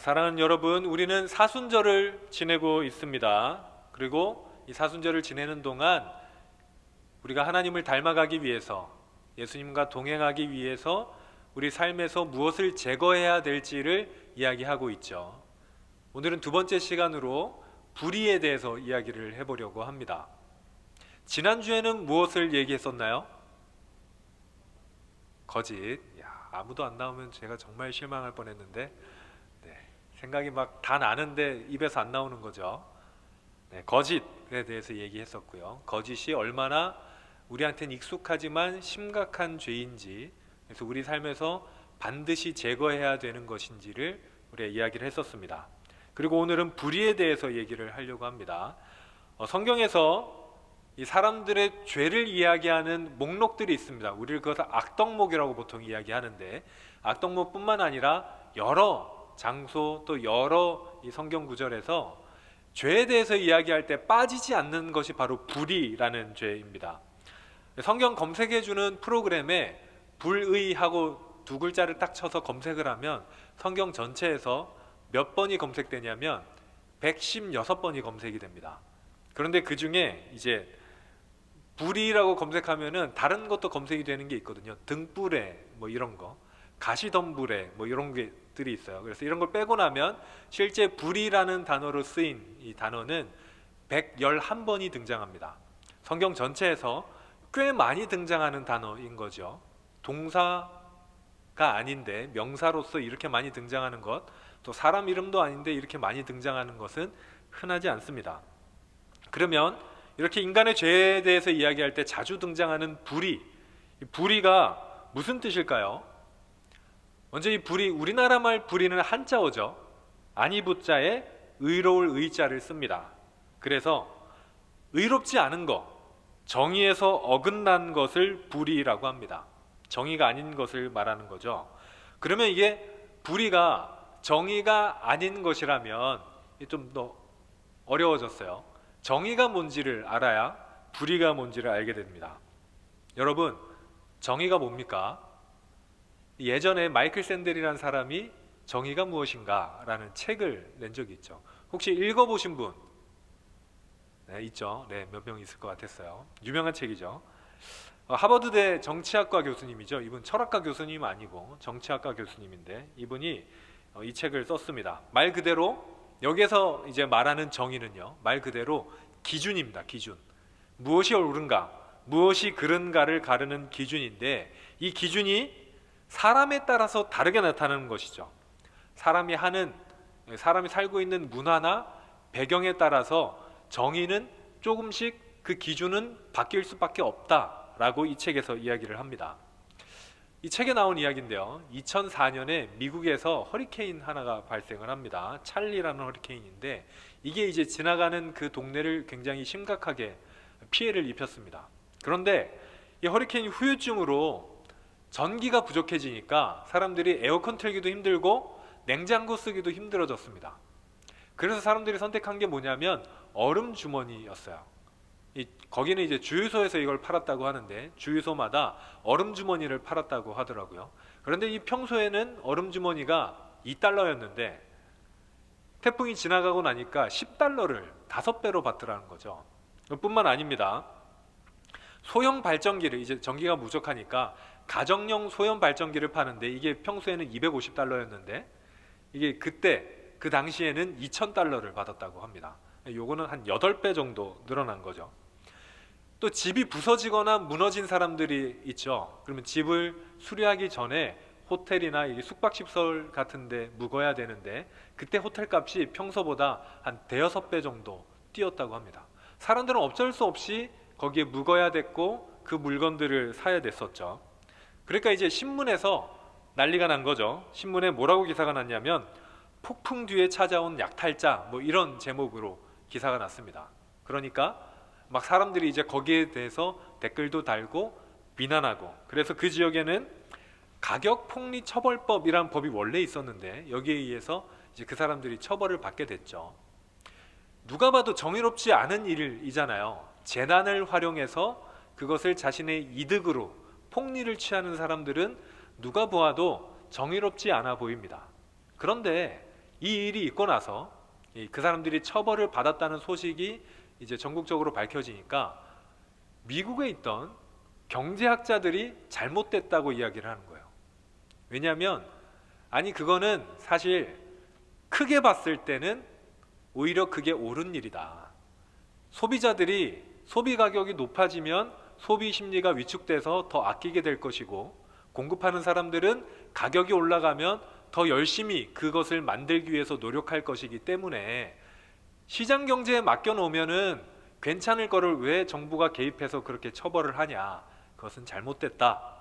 사랑하는 여러분, 우리는 사순절을 지내고 있습니다. 그리고 이 사순절을 지내는 동안 우리가 하나님을 닮아가기 위해서 예수님과 동행하기 위해서 우리 삶에서 무엇을 제거해야 될지를 이야기하고 있죠. 오늘은 두 번째 시간으로 불의에 대해서 이야기를 해보려고 합니다. 지난주에는 무엇을 얘기했었나요? 거짓. 야, 아무도 안 나오면 제가 정말 실망할 뻔했는데 네, 생각이 막 다 나는데 입에서 안 나오는 거죠. 네, 거짓에 대해서 얘기했었고요. 거짓이 얼마나 우리한테는 익숙하지만 심각한 죄인지 그래서 우리 삶에서 반드시 제거해야 되는 것인지를 우리가 이야기를 했었습니다. 그리고 오늘은 불의에 대해서 얘기를 하려고 합니다. 어, 성경에서 이 사람들의 죄를 이야기하는 목록들이 있습니다. 우리를 그것을 악덕목이라고 보통 이야기하는데 악덕목뿐만 아니라 여러 장소 또 여러 이 성경 구절에서 죄에 대해서 이야기할 때 빠지지 않는 것이 바로 불의라는 죄입니다. 성경 검색해 주는 프로그램에 불의하고 두 글자를 딱 쳐서 검색을 하면 성경 전체에서 몇 번이 검색되냐면 116번이 검색이 됩니다. 그런데 그 중에 이제 불이라고 검색하면은 다른 것도 검색이 되는 게 있거든요. 등불에 뭐 이런 거, 가시덤불에 뭐 이런 게들이 있어요. 그래서 이런 걸 빼고 나면 실제 불이라는 단어로 쓰인 이 단어는 111번이 등장합니다. 성경 전체에서 꽤 많이 등장하는 단어인 거죠. 동사가 아닌데 명사로서 이렇게 많이 등장하는 것, 또 사람 이름도 아닌데 이렇게 많이 등장하는 것은 흔하지 않습니다. 그러면 이렇게 인간의 죄에 대해서 이야기할 때 자주 등장하는 불의, 이 불의가 무슨 뜻일까요? 먼저 이 불의, 우리나라 말 불의는 한자어죠. 아니부자에 의로울 의자를 씁니다. 그래서 의롭지 않은 것, 정의에서 어긋난 것을 불의라고 합니다. 정의가 아닌 것을 말하는 거죠. 그러면 이게 불의가 정의가 아닌 것이라면 좀 더 어려워졌어요. 정의가 뭔지를 알아야 불의가 뭔지를 알게 됩니다. 여러분, 정의가 뭡니까? 예전에 마이클 샌델이라는 사람이 정의가 무엇인가라는 책을 낸 적이 있죠. 혹시 읽어보신 분? 네, 있죠. 네, 몇 명 있을 것 같았어요. 유명한 책이죠. 어, 하버드대 정치학과 교수님이죠. 이분 철학과 교수님 아니고 정치학과 교수님인데 이분이 어, 이 책을 썼습니다. 말 그대로 여기서 이제 말하는 정의는요. 말 그대로 기준입니다. 기준. 무엇이 옳은가, 무엇이 그른가를 가르는 기준인데 이 기준이 사람에 따라서 다르게 나타나는 것이죠. 사람이 하는 사람이 살고 있는 문화나 배경에 따라서 정의는 조금씩 그 기준은 바뀔 수밖에 없다라고 이 책에서 이야기를 합니다. 이 책에 나온 이야기인데요. 2004년에 미국에서 허리케인 하나가 발생을 합니다. 찰리라는 허리케인인데 이게 이제 지나가는 그 동네를 굉장히 심각하게 피해를 입혔습니다. 그런데 이 허리케인 후유증으로 전기가 부족해지니까 사람들이 에어컨 틀기도 힘들고 냉장고 쓰기도 힘들어졌습니다. 그래서 사람들이 선택한 게 뭐냐면 얼음 주머니였어요. 이, 거기는 이제 주유소에서 이걸 팔았다고 하는데 주유소마다 얼음 주머니를 팔았다고 하더라고요. 그런데 이 평소에는 얼음 주머니가 2달러였는데 태풍이 지나가고 나니까 10달러를 다섯 배로 받더라는 거죠. 뿐만 아닙니다. 소형 발전기를 이제 전기가 부족하니까 가정용 소형 발전기를 파는데 이게 평소에는 250달러였는데 이게 그때 그 당시에는 2,000달러를 받았다고 합니다. 요거는 한 8배 정도 늘어난 거죠. 또 집이 부서지거나 무너진 사람들이 있죠. 그러면 집을 수리하기 전에 호텔이나 이 숙박시설 같은데 묵어야 되는데 그때 호텔 값이 평소보다 한 대여섯 배 정도 뛰었다고 합니다. 사람들은 어쩔 수 없이 거기에 묵어야 됐고 그 물건들을 사야 됐었죠. 그러니까 이제 신문에서 난리가 난 거죠. 신문에 뭐라고 기사가 났냐면 폭풍 뒤에 찾아온 약탈자 뭐 이런 제목으로 기사가 났습니다. 그러니까 막 사람들이 이제 거기에 대해서 댓글도 달고 비난하고 그래서 그 지역에는 가격 폭리 처벌법이란 법이 원래 있었는데 여기에 의해서 이제 그 사람들이 처벌을 받게 됐죠. 누가 봐도 정의롭지 않은 일이잖아요. 재난을 활용해서 그것을 자신의 이득으로 폭리를 취하는 사람들은 누가 보아도 정의롭지 않아 보입니다. 그런데 이 일이 있고 나서 이그 사람들이 처벌을 받았다는 소식이 이제 전국적으로 밝혀지니까 미국에 있던 경제학자들이 잘못됐다고 이야기를 하는 거예요. 왜냐하면 아니 그거는 사실 크게 봤을 때는 오히려 그게 옳은 일이다. 소비자들이 소비 가격이 높아지면 소비 심리가 위축돼서 더 아끼게 될 것이고 공급하는 사람들은 가격이 올라가면 더 열심히 그것을 만들기 위해서 노력할 것이기 때문에 시장 경제에 맡겨 놓으면은 괜찮을 거를 왜 정부가 개입해서 그렇게 처벌을 하냐? 그것은 잘못됐다.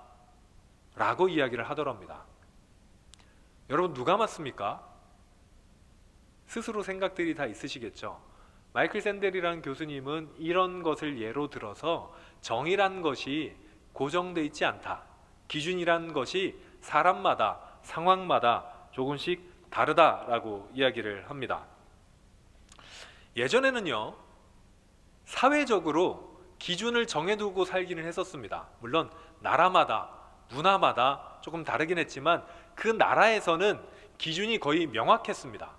라고 이야기를 하더랍니다. 여러분 누가 맞습니까? 스스로 생각들이 다 있으시겠죠. 마이클 샌델이라는 교수님은 이런 것을 예로 들어서 정의란 것이 고정돼 있지 않다. 기준이란 것이 사람마다 상황마다 조금씩 다르다라고 이야기를 합니다. 예전에는요. 사회적으로 기준을 정해두고 살기는 했었습니다. 물론 나라마다 문화마다 조금 다르긴 했지만 그 나라에서는 기준이 거의 명확했습니다.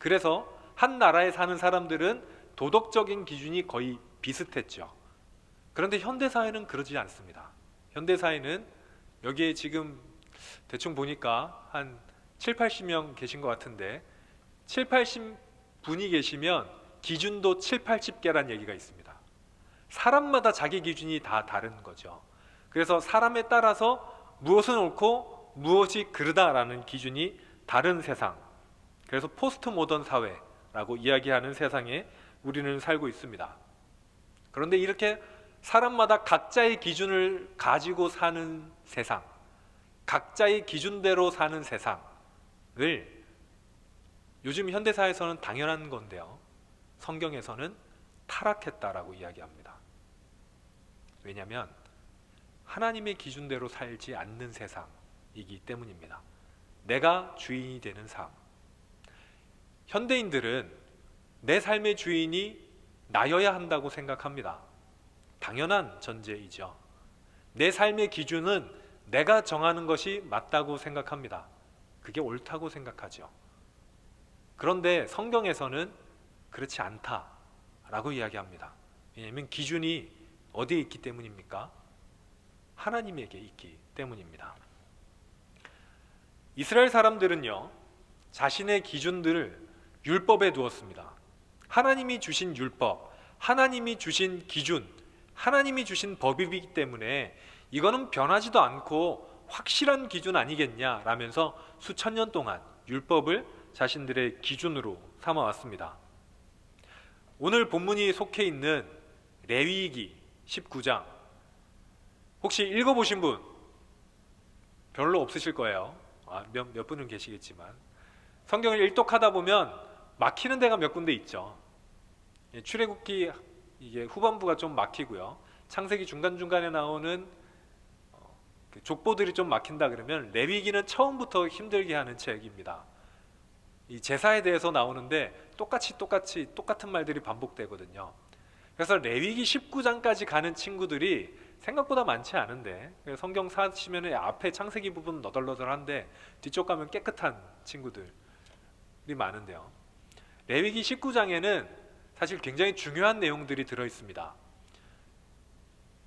그래서 한 나라에 사는 사람들은 도덕적인 기준이 거의 비슷했죠. 그런데 현대 사회는 그러지 않습니다. 현대 사회는 여기에 지금 대충 보니까 한 7, 80명 계신 것 같은데 7, 80분이 계시면 기준도 7, 80개란 얘기가 있습니다. 사람마다 자기 기준이 다 다른 거죠. 그래서 사람에 따라서 무엇은 옳고 무엇이 그르다라는 기준이 다른 세상. 그래서 포스트 모던 사회 라고 이야기하는 세상에 우리는 살고 있습니다. 그런데 이렇게 사람마다 각자의 기준을 가지고 사는 세상, 각자의 기준대로 사는 세상을 요즘 현대사에서는 당연한 건데요. 성경에서는 타락했다라고 이야기합니다. 왜냐하면 하나님의 기준대로 살지 않는 세상이기 때문입니다. 내가 주인이 되는 삶. 현대인들은 내 삶의 주인이 나여야 한다고 생각합니다. 당연한 전제이죠. 내 삶의 기준은 내가 정하는 것이 맞다고 생각합니다. 그게 옳다고 생각하죠. 그런데 성경에서는 그렇지 않다라고 이야기합니다. 왜냐하면 기준이 어디에 있기 때문입니까? 하나님에게 있기 때문입니다. 이스라엘 사람들은요, 자신의 기준들을 율법에 두었습니다. 하나님이 주신 율법, 하나님이 주신 기준, 하나님이 주신 법이기 때문에 이거는 변하지도 않고 확실한 기준 아니겠냐라면서 수천 년 동안 율법을 자신들의 기준으로 삼아왔습니다. 오늘 본문이 속해 있는 레위기 19장 혹시 읽어보신 분 별로 없으실 거예요. 아, 몇, 몇 분은 계시겠지만 성경을 일독하다 보면 막히는 데가 몇 군데 있죠. 예, 출애굽기 이게 후반부가 좀 막히고요. 창세기 중간 중간에 나오는 어, 그 족보들이 좀 막힌다 그러면 레위기는 처음부터 힘들게 하는 책입니다. 이 제사에 대해서 나오는데 똑같이 똑같이 똑같은 말들이 반복되거든요. 그래서 레위기 19장까지 가는 친구들이 생각보다 많지 않은데 성경 사시면 앞에 창세기 부분 너덜너덜한데 뒤쪽 가면 깨끗한 친구들이 많은데요. 레위기 19장에는 사실 굉장히 중요한 내용들이 들어 있습니다.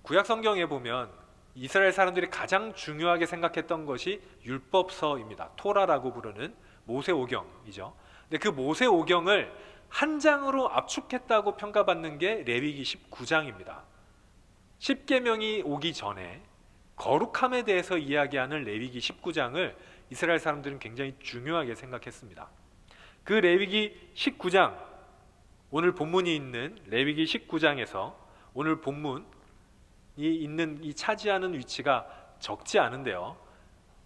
구약 성경에 보면 이스라엘 사람들이 가장 중요하게 생각했던 것이 율법서입니다. 토라라고 부르는 모세 오경이죠. 근데 그 모세 오경을 한 장으로 압축했다고 평가받는 게 레위기 19장입니다. 10계명이 오기 전에 거룩함에 대해서 이야기하는 레위기 19장을 이스라엘 사람들은 굉장히 중요하게 생각했습니다. 그 레위기 19장 오늘 본문이 있는 레위기 19장에서 오늘 본문이 있는 이 차지하는 위치가 적지 않은데요.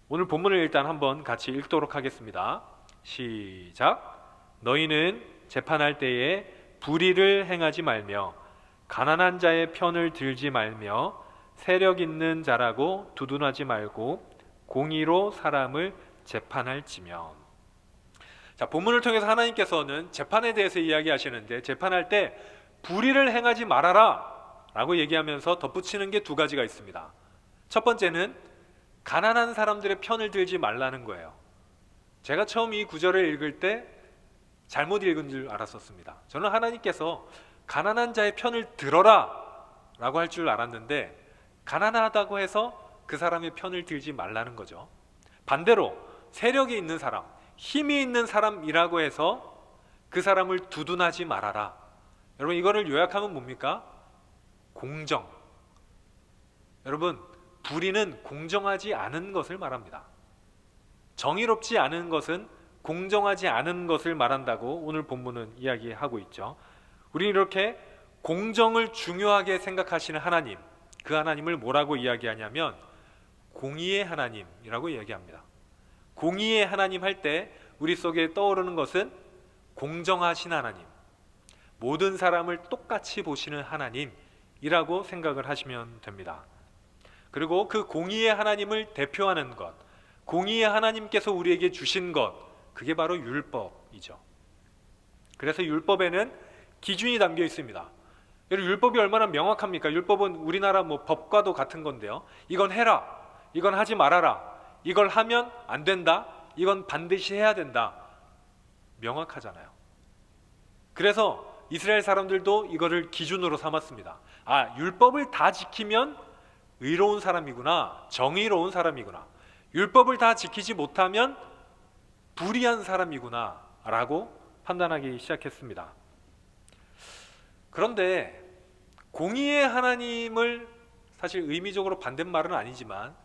오늘 본문을 일단 한번 같이 읽도록 하겠습니다. 시작. 너희는 재판할 때에 불의를 행하지 말며 가난한 자의 편을 들지 말며 세력 있는 자라고 두둔하지 말고 공의로 사람을 재판할지며 자 본문을 통해서 하나님께서는 재판에 대해서 이야기하시는데 재판할 때 불의를 행하지 말아라 라고 얘기하면서 덧붙이는 게 두 가지가 있습니다. 첫 번째는 가난한 사람들의 편을 들지 말라는 거예요. 제가 처음 이 구절을 읽을 때 잘못 읽은 줄 알았었습니다. 저는 하나님께서 가난한 자의 편을 들어라 라고 할 줄 알았는데 가난하다고 해서 그 사람의 편을 들지 말라는 거죠. 반대로 세력이 있는 사람, 힘이 있는 사람이라고 해서 그 사람을 두둔하지 말아라. 여러분 이거를 요약하면 뭡니까? 공정. 여러분 불의는 공정하지 않은 것을 말합니다. 정의롭지 않은 것은 공정하지 않은 것을 말한다고 오늘 본문은 이야기하고 있죠. 우리 이렇게 공정을 중요하게 생각하시는 하나님, 그 하나님을 뭐라고 이야기하냐면 공의의 하나님이라고 이야기합니다. 공의의 하나님 할 때 우리 속에 떠오르는 것은 공정하신 하나님, 모든 사람을 똑같이 보시는 하나님이라고 생각을 하시면 됩니다. 그리고 그 공의의 하나님을 대표하는 것, 공의의 하나님께서 우리에게 주신 것, 그게 바로 율법이죠. 그래서 율법에는 기준이 담겨 있습니다. 여러분 율법이 얼마나 명확합니까? 율법은 우리나라 뭐 법과도 같은 건데요. 이건 해라. 이건 하지 말아라. 이걸 하면 안 된다. 이건 반드시 해야 된다. 명확하잖아요. 그래서 이스라엘 사람들도 이거를 기준으로 삼았습니다. 아, 율법을 다 지키면 의로운 사람이구나. 정의로운 사람이구나. 율법을 다 지키지 못하면 불의한 사람이구나. 라고 판단하기 시작했습니다. 그런데 공의의 하나님을 사실 의미적으로 반대말은 아니지만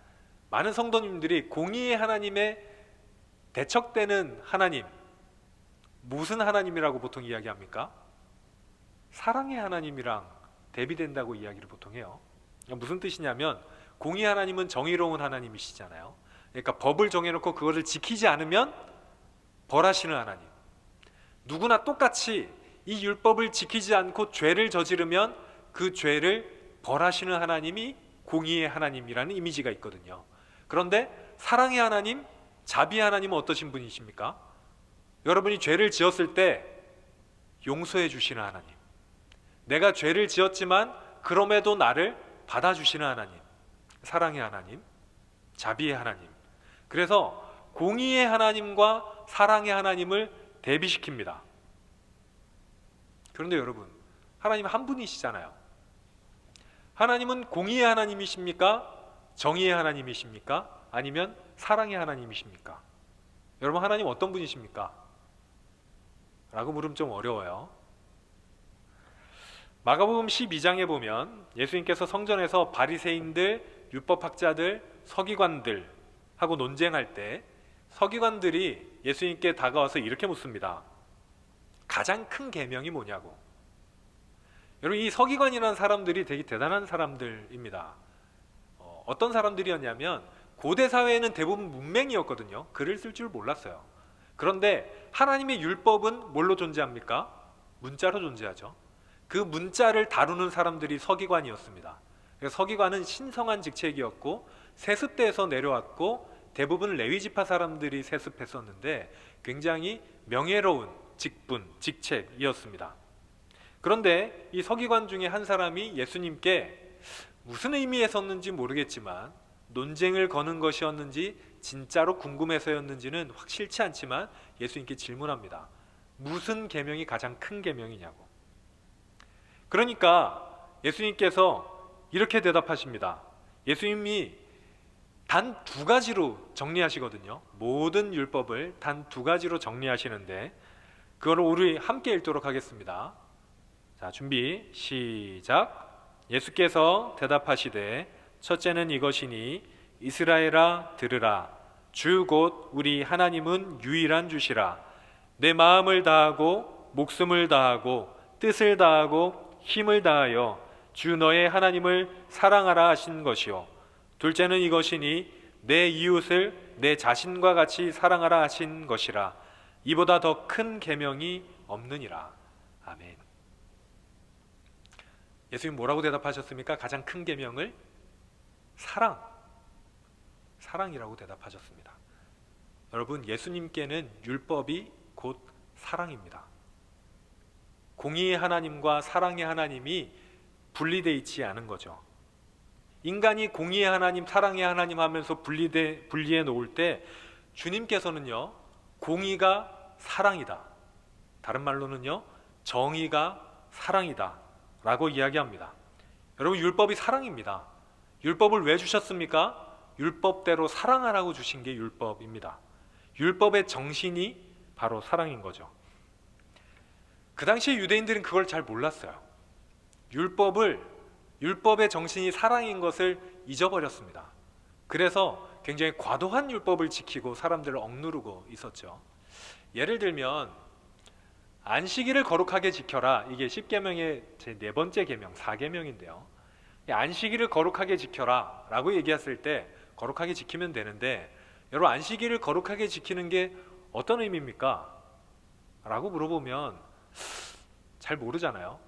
많은 성도님들이 공의의 하나님의 대척되는 하나님 무슨 하나님이라고 보통 이야기합니까? 사랑의 하나님이랑 대비된다고 이야기를 보통 해요. 무슨 뜻이냐면 공의 하나님은 정의로운 하나님이시잖아요. 그러니까 법을 정해놓고 그것을 지키지 않으면 벌하시는 하나님. 누구나 똑같이 이 율법을 지키지 않고 죄를 저지르면 그 죄를 벌하시는 하나님이 공의의 하나님이라는 이미지가 있거든요. 그런데 사랑의 하나님, 자비의 하나님은 어떠신 분이십니까? 여러분이 죄를 지었을 때 용서해 주시는 하나님. 내가 죄를 지었지만 그럼에도 나를 받아주시는 하나님. 사랑의 하나님, 자비의 하나님. 그래서 공의의 하나님과 사랑의 하나님을 대비시킵니다. 그런데 여러분, 하나님 한 분이시잖아요. 하나님은 공의의 하나님이십니까? 정의의 하나님이십니까? 아니면 사랑의 하나님이십니까? 여러분 하나님 어떤 분이십니까? 라고 물으면 좀 어려워요. 마가복음 12장에 보면 예수님께서 성전에서 바리새인들, 율법학자들, 서기관들 하고 논쟁할 때 서기관들이 예수님께 다가와서 이렇게 묻습니다. 가장 큰 계명이 뭐냐고. 여러분 이 서기관이라는 사람들이 되게 대단한 사람들입니다. 어, 어떤 사람들이었냐면 고대 사회에는 대부분 문맹이었거든요. 글을 쓸 줄 몰랐어요. 그런데 하나님의 율법은 뭘로 존재합니까? 문자로 존재하죠. 그 문자를 다루는 사람들이 서기관이었습니다. 그래서 서기관은 신성한 직책이었고 세습대에서 내려왔고 대부분 레위 지파 사람들이 세습했었는데 굉장히 명예로운 직분, 직책이었습니다. 그런데 이 서기관 중에 한 사람이 예수님께 무슨 의미에서였는지 모르겠지만 논쟁을 거는 것이었는지 진짜로 궁금해서였는지는 확실치 않지만 예수님께 질문합니다. 무슨 계명이 가장 큰 계명이냐고. 그러니까 예수님께서 이렇게 대답하십니다. 예수님이 단 두 가지로 정리하시거든요. 모든 율법을 단 두 가지로 정리하시는데 그거를 우리 함께 읽도록 하겠습니다. 자, 준비 시작. 예수께서 대답하시되 첫째는 이것이니 이스라엘아 들으라. 주 곧 우리 하나님은 유일한 주시라. 내 마음을 다하고 목숨을 다하고 뜻을 다하고 힘을 다하여 주 너의 하나님을 사랑하라 하신 것이요. 둘째는 이것이니 내 이웃을 내 자신과 같이 사랑하라 하신 것이라. 이보다 더 큰 계명이 없느니라. 아멘. 예수님 뭐라고 대답하셨습니까? 가장 큰 계명을 사랑, 사랑이라고 대답하셨습니다. 여러분, 예수님께는 율법이 곧 사랑입니다. 공의의 하나님과 사랑의 하나님이 분리되어 있지 않은 거죠. 인간이 공의의 하나님, 사랑의 하나님 하면서 분리돼, 분리해 놓을 때 주님께서는요, 공의가 사랑이다. 다른 말로는요, 정의가 사랑이다. 라고 이야기합니다. 여러분, 율법이 사랑입니다. 율법을 왜 주셨습니까? 율법대로 사랑하라고 주신 게 율법입니다. 율법의 정신이 바로 사랑인 거죠. 그 당시에 유대인들은 그걸 잘 몰랐어요. 율법을 율법의 정신이 사랑인 것을 잊어버렸습니다. 그래서 굉장히 과도한 율법을 지키고 사람들을 억누르고 있었죠. 예를 들면 안식일을 거룩하게 지켜라. 이게 10계명의 제 네 번째 계명, 4계명인데요. 안식일을 거룩하게 지켜라라고 얘기했을 때 거룩하게 지키면 되는데 여러분 안식일을 거룩하게 지키는 게 어떤 의미입니까? 라고 물어보면 잘 모르잖아요.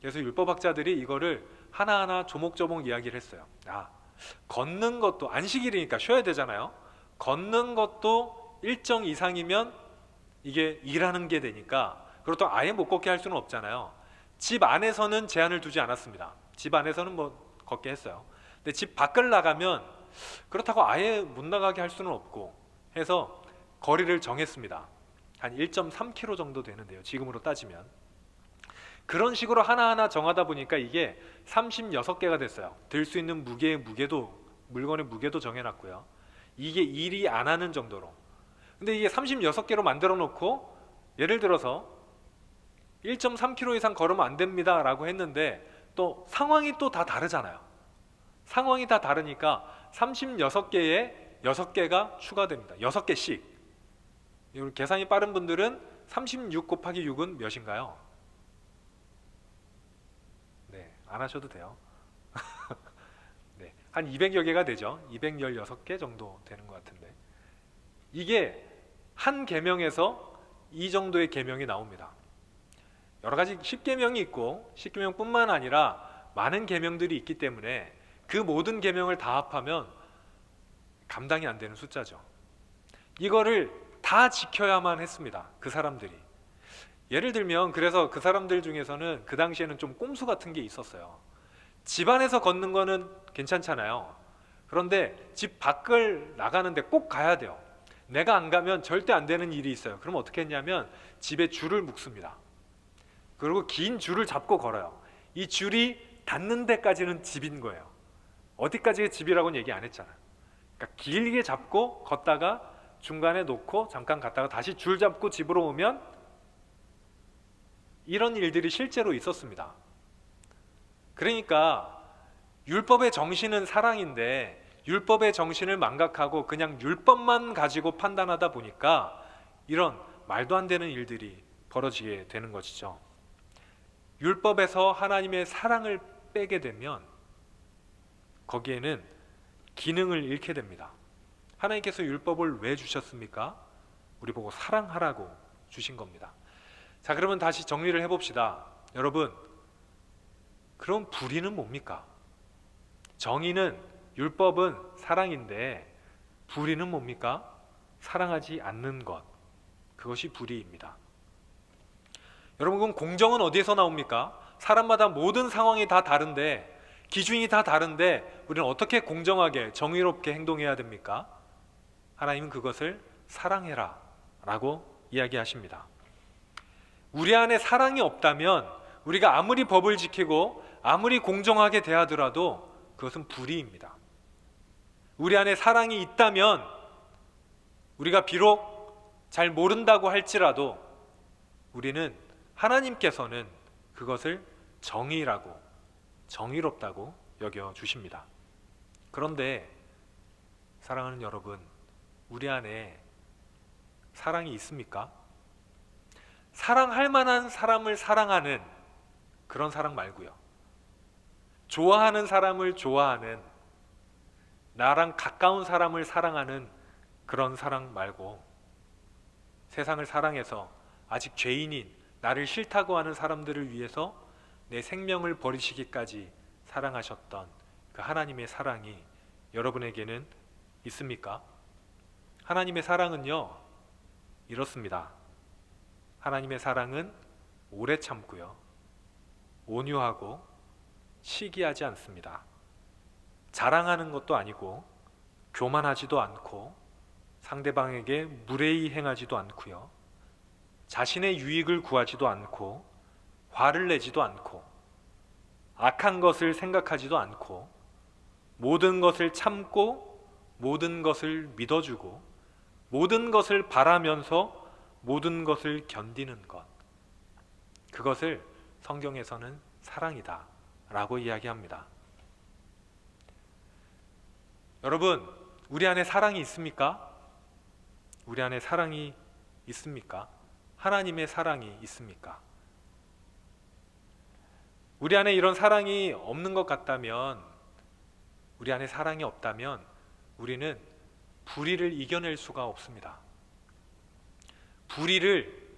그래서 율법학자들이 이거를 하나하나 조목조목 이야기를 했어요. 아, 걷는 것도 안식일이니까 쉬어야 되잖아요. 걷는 것도 일정 이상이면 이게 일하는 게 되니까 그렇다고 아예 못 걷게 할 수는 없잖아요. 집 안에서는 제한을 두지 않았습니다. 집 안에서는 뭐 걷게 했어요. 근데 집 밖을 나가면 그렇다고 아예 못 나가게 할 수는 없고 해서 거리를 정했습니다. 한 1.3km 정도 되는데요. 지금으로 따지면 그런 식으로 하나하나 정하다 보니까 이게 36개가 됐어요. 들 수 있는 무게의 무게도 물건의 무게도 정해놨고요. 이게 일이 안 하는 정도로. 근데 이게 36개로 만들어 놓고 예를 들어서 1.3km 이상 걸으면 안 됩니다라고 했는데 또 상황이 또 다 다르잖아요. 상황이 다 다르니까 36개에 6개가 추가됩니다. 6개씩. 계산이 빠른 분들은 36 곱하기 6은 몇인가요? 네, 안 하셔도 돼요. 네, 한 200여 개가 되죠. 216개 정도 되는 것 같은데. 이게 한 계명에서 이 정도의 계명이 나옵니다. 여러 가지 10계명이 있고 10계명뿐만 아니라 많은 계명들이 있기 때문에 그 모든 계명을 다 합하면 감당이 안 되는 숫자죠. 이거를 다 지켜야만 했습니다. 그 사람들이. 예를 들면 그래서 그 사람들 중에서는 그 당시에는 좀 꼼수 같은 게 있었어요. 집 안에서 걷는 거는 괜찮잖아요. 그런데 집 밖을 나가는데 꼭 가야 돼요. 내가 안 가면 절대 안 되는 일이 있어요. 그럼 어떻게 했냐면 집에 줄을 묶습니다. 그리고 긴 줄을 잡고 걸어요. 이 줄이 닿는 데까지는 집인 거예요. 어디까지 집이라고는 얘기 안 했잖아요. 그러니까 길게 잡고 걷다가 중간에 놓고 잠깐 갔다가 다시 줄 잡고 집으로 오면 이런 일들이 실제로 있었습니다. 그러니까 율법의 정신은 사랑인데 율법의 정신을 망각하고 그냥 율법만 가지고 판단하다 보니까 이런 말도 안 되는 일들이 벌어지게 되는 것이죠. 율법에서 하나님의 사랑을 빼게 되면 거기에는 기능을 잃게 됩니다. 하나님께서 율법을 왜 주셨습니까? 우리 보고 사랑하라고 주신 겁니다. 자, 그러면 다시 정리를 해봅시다. 여러분, 그럼 불의는 뭡니까? 정의는 율법은 사랑인데 불의는 뭡니까? 사랑하지 않는 것. 그것이 불의입니다. 여러분, 그럼 공정은 어디에서 나옵니까? 사람마다 모든 상황이 다 다른데 기준이 다 다른데 우리는 어떻게 공정하게 정의롭게 행동해야 됩니까? 하나님은 그것을 사랑해라 라고 이야기하십니다. 우리 안에 사랑이 없다면 우리가 아무리 법을 지키고 아무리 공정하게 대하더라도 그것은 불의입니다. 우리 안에 사랑이 있다면 우리가 비록 잘 모른다고 할지라도 우리는 하나님께서는 그것을 정의라고 정의롭다고 여겨 주십니다. 그런데 사랑하는 여러분, 우리 안에 사랑이 있습니까? 사랑할 만한 사람을 사랑하는 그런 사랑 말고요. 좋아하는 사람을 좋아하는 나랑 가까운 사람을 사랑하는 그런 사랑 말고 세상을 사랑해서 아직 죄인인 나를 싫다고 하는 사람들을 위해서 내 생명을 버리시기까지 사랑하셨던 그 하나님의 사랑이 여러분에게는 있습니까? 하나님의 사랑은요, 이렇습니다. 하나님의 사랑은 오래 참고요, 온유하고 시기하지 않습니다. 자랑하는 것도 아니고, 교만하지도 않고, 상대방에게 무례히 행하지도 않고요. 자신의 유익을 구하지도 않고 화를 내지도 않고 악한 것을 생각하지도 않고 모든 것을 참고 모든 것을 믿어주고 모든 것을 바라면서 모든 것을 견디는 것 그것을 성경에서는 사랑이다 라고 이야기합니다. 여러분, 우리 안에 사랑이 있습니까? 우리 안에 사랑이 있습니까? 하나님의 사랑이 있습니까? 우리 안에 이런 사랑이 없는 것 같다면, 우리 안에 사랑이 없다면, 우리는 불의를 이겨낼 수가 없습니다. 불의를,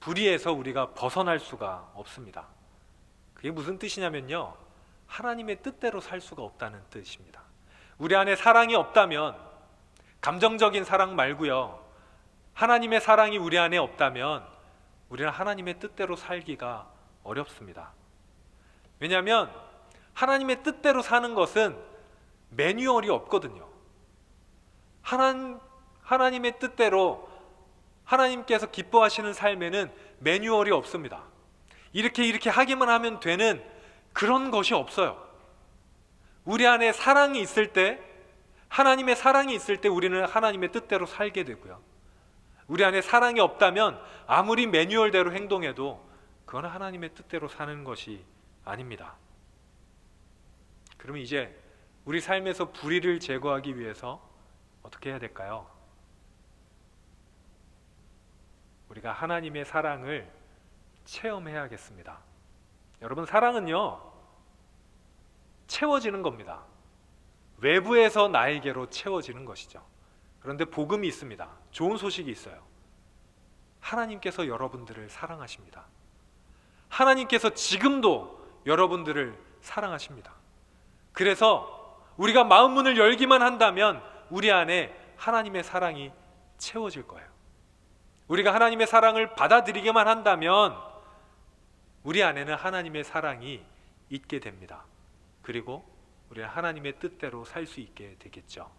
불의에서 우리가 벗어날 수가 없습니다. 그게 무슨 뜻이냐면요. 하나님의 뜻대로 살 수가 없다는 뜻입니다. 우리 안에 사랑이 없다면, 감정적인 사랑 말고요. 하나님의 사랑이 우리 안에 없다면 우리는 하나님의 뜻대로 살기가 어렵습니다. 왜냐하면 하나님의 뜻대로 사는 것은 매뉴얼이 없거든요. 하나님, 하나님의 뜻대로 하나님께서 기뻐하시는 삶에는 매뉴얼이 없습니다. 이렇게 이렇게 하기만 하면 되는 그런 것이 없어요. 우리 안에 사랑이 있을 때 하나님의 사랑이 있을 때 우리는 하나님의 뜻대로 살게 되고요. 우리 안에 사랑이 없다면 아무리 매뉴얼대로 행동해도 그건 하나님의 뜻대로 사는 것이 아닙니다. 그러면 이제 우리 삶에서 불의를 제거하기 위해서 어떻게 해야 될까요? 우리가 하나님의 사랑을 체험해야겠습니다. 여러분 사랑은요 채워지는 겁니다. 외부에서 나에게로 채워지는 것이죠. 그런데 복음이 있습니다. 좋은 소식이 있어요. 하나님께서 여러분들을 사랑하십니다. 하나님께서 지금도 여러분들을 사랑하십니다. 그래서 우리가 마음 문을 열기만 한다면 우리 안에 하나님의 사랑이 채워질 거예요. 우리가 하나님의 사랑을 받아들이기만 한다면 우리 안에는 하나님의 사랑이 있게 됩니다. 그리고 우리는 하나님의 뜻대로 살 수 있게 되겠죠.